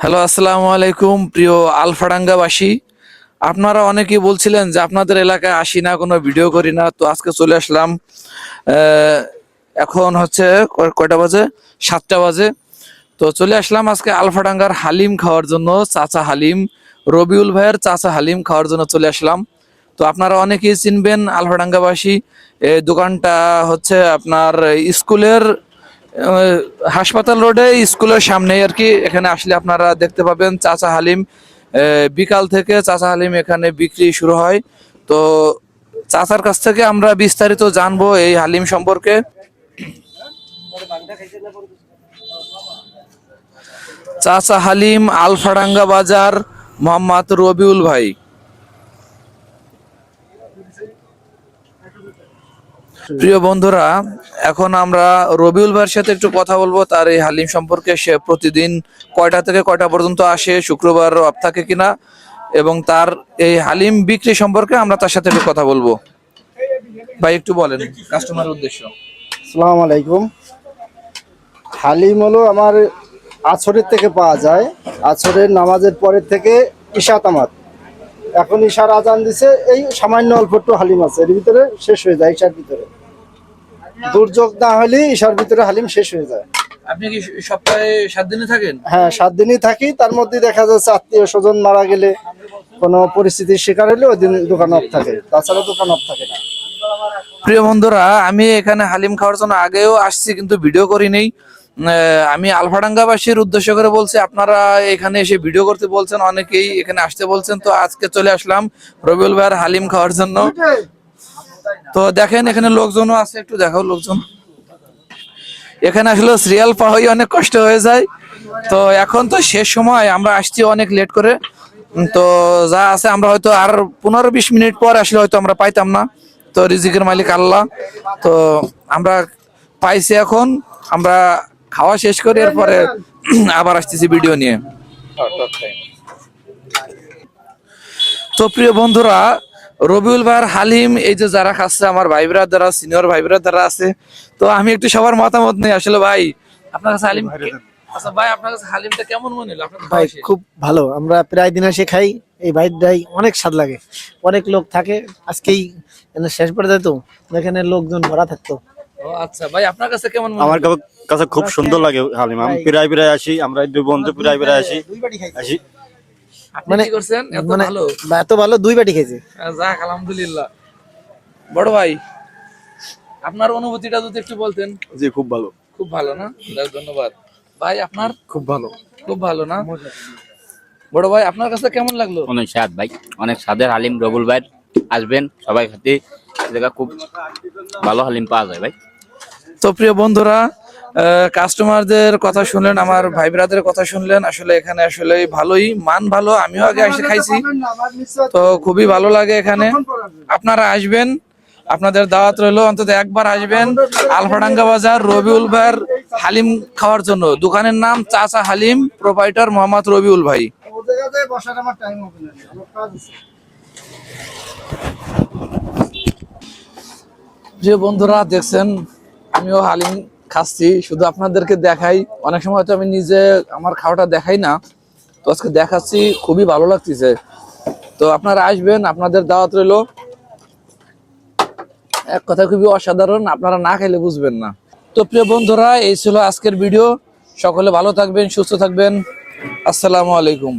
Hello, আসসালামু আলাইকুম, প্রিয় আলফাডাঙ্গাবাসী। আপনারা অনেকেই বলছিলেন যে আপনাদের এলাকায় আসি না, কোনো ভিডিও করি না, তো আজকে চলে আসলাম এখন হচ্ছে কয়টা বাজে? সাতটা বাজে। তো চলে আসলাম আজকে আলফাডাঙ্গার হালিম খাওয়ার জন্য, চাচা হালিম, রবিউল ভাইয়ের চাচা হালিম খাওয়ার জন্য চলে আসলাম। তো আপনারা অনেকেই চিনবেন আলফাডাঙ্গাবাসী এই দোকানটা হচ্ছে আপনার স্কুলের হাসপাতাল রোডে, স্কুলের সামনে আর কি। এখানে আসলে আপনারা দেখতে পাবেন চাচা হালিম। বিকাল থেকে চাচা হালিম এখানে বিক্রি শুরু হয়। তো চাচার কাছ থেকে আমরা বিস্তারিত জানব এই হালিম সম্পর্কে। চাচা হালিম আলফাডাঙ্গা বাজার, মোহাম্মদ রবিউল ভাই। প্রিয় বন্ধুরা এখন আমরা রবিউল ভাইয়ের সাথে একটু কথা বলব। তার এই হালিম সম্পর্কে সে প্রতিদিন কয়টা থেকে কয়টা পর্যন্ত আসে শুক্রবার অফ থাকে কিনা এবং তার এই হালিম বিক্রি সম্পর্কে আমরা তার সাথে একটু কথা বলব। ভাই একটু বলেন কাস্টমার উদ্দেশ্য। আসসালামু আলাইকুম। হালিম হলো আমার আছরের থেকে পাওয়া যায়। আছরের নামাজের পরের থেকে ঈশা তামাত এখন ঈশার আজান দিছে এই সামান্য অল্প একটু হালিম আছে এর ভিতরে শেষ হয়ে যায় ঈশার ভিতরে। দুর্যোগ না হলে ঈশার ভিতরে হালিম শেষ হয়ে যায়। আপনি কি সপ্তাহে সাত দিনে থাকেন? হ্যাঁ সাত দিনই থাকি। তার মধ্যে দেখা যাচ্ছে আত্মীয় স্বজন মারা গেলে কোনো পরিস্থিতির শিকার হলে ওই দিন দোকান অফ থাকে। তাছাড়া দোকান অফ থাকে না। প্রিয় বন্ধুরা আমি এখানে হালিম খাওয়ার জন্য আগেও আসছি কিন্তু ভিডিও করি নেই। আমি আলফাডাঙ্গাবাসীর উদ্দেশ্য করে বলছি আপনারা এখানে এসে ভিডিও করতে বলছেন অনেকেই এখানে আসতে বলছেন। তো আজকে চলে আসলাম রবিউল ভাইয়ের হালিম খাওয়ার জন্য। তো দেখেন, এখানে লোকজনও আছে, একটু দেখাও লোকজন। এখানে আসলে সিরিয়াল পাওয়াই অনেক কষ্ট হয়ে যায়। তো এখন তো শেষ সময়, আমরা আসছি অনেক লেট করে। তো যা আছে, আমরা হয়তো আর পনেরো বিশ মিনিট পর আসলে হয়তো আমরা পাইতাম না। তো রিজিকের মালিক আল্লাহ। তো আমরা পাইছি এখন, আমরা খাওয়া শেষ করি এরপরে আবার আসতেছি ভিডিও নিয়ে। তো প্রিয় বন্ধুরা রবিউল ভাইয়ের হালিম এই যে যারা খাচ্ছে আমার ভাই যারা সিনিয়র ভাই যারা আছে তো আমি একটু সবার মতামত নেই। আসলে ভাই আপনার কাছে হালিম আচ্ছা ভাই আপনার কাছে হালিমটা কেমন মনে হলো? ভাই খুব ভালো। আমরা প্রায় দিন এসে খাই এই ভাইটাই অনেক স্বাদ লাগে। অনেক লোক থাকে আজকেই শেষ এখানে লোকজন ভরা থাকতো। ও আচ্ছা ভাই আপনার কাছে কেমন আমার কাছে খুব সুন্দর লাগে হালিম। আমি প্রায় প্রায় আসি আমরা দুই বন্ধু প্রায় প্রায় আসি। মানে- কি করছেন? এত মানে ভালো। এত ভালো দুই বাটি খাইছে। যাক আলহামদুলিল্লাহ। বড় ভাই আপনার অনুভূতিটা যদি একটু বলতেন। জি খুব ভালো। খুব ভালো না? যাক, ধন্যবাদ। ভাই আপনার? খুব ভালো। খুব ভালো না? বড় ভাই আপনার কাছে কেমন লাগল? অনেক স্বাদ ভাই। অনেক স্বাদের হালিম রবুল ভাই আসবেন। সবাই খাতে এই জায়গা খুব ভালো হালিম পাওয়া যায় ভাই। তো প্রিয় বন্ধুরা কাস্টমারদের কথা শুনলেন আমার ভাই ব্রাদের কথা শুনলেন আসলে এখানে আসলে ভালোই মান ভালো আমিও আগে এসে খাইছি। তো খুবই ভালো লাগে এখানে। আপনারা আসবেন আপনাদের দাওয়াত রইল অন্তত একবার আসবেন আলফাডাঙ্গা বাজার রবিউল ভাইয়ের হালিম খাওয়ার জন্য। দোকানের নাম চাচা হালিম প্রোপাইটার মোহাম্মদ রবিউল ভাই। প্রিয় বন্ধুরা দেখছেন আমিও হালিম খাচ্ছি, শুধু আপনাদেরকে দেখাই। অনেক সময় হয়তো আমি নিজে আমার খাওয়াটা দেখাই না। তো আজকে দেখাচ্ছি, খুবই ভালো লাগতেছে। তো আপনারা আসবেন, আপনাদের দাওয়াত রইল। এক কথা খুবই অসাধারণ, আপনারা না খাইলে বুঝবেন না। তো প্রিয় বন্ধুরা, এই ছিল আজকের ভিডিও। সকলে ভালো থাকবেন, সুস্থ থাকবেন। আসসালামু আলাইকুম।